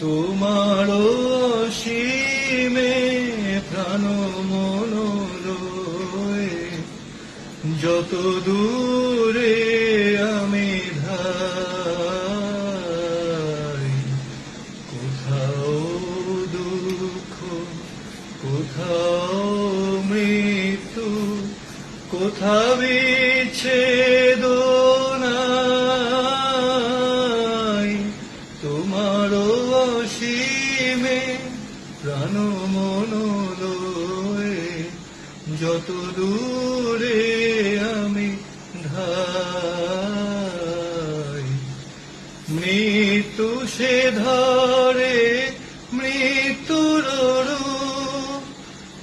তোমার সীমে প্রাণ মন যত দূরে আমি ধাই কোথাও দুঃখ কোথাও মৃত্যু কোথাও বিচ্ছেদ অসীমে প্রাণ মন যত দূরে আমি ধাই। মৃত্যু সে ধরে, মৃত্যুর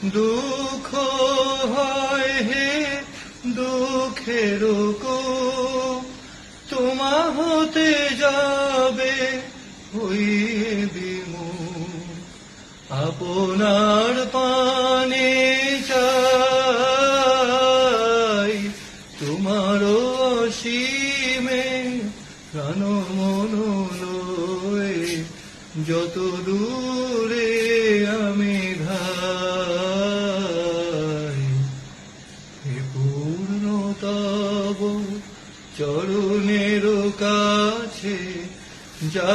দুঃখ হয় হে দুঃখের তোমা হতে যাবে বিমুখ আপনার পানে চাই তোমার অসীমে প্রাণ মন যত দূরে আমি ধাই, হে পূর্ণতব চরণের কাছে যা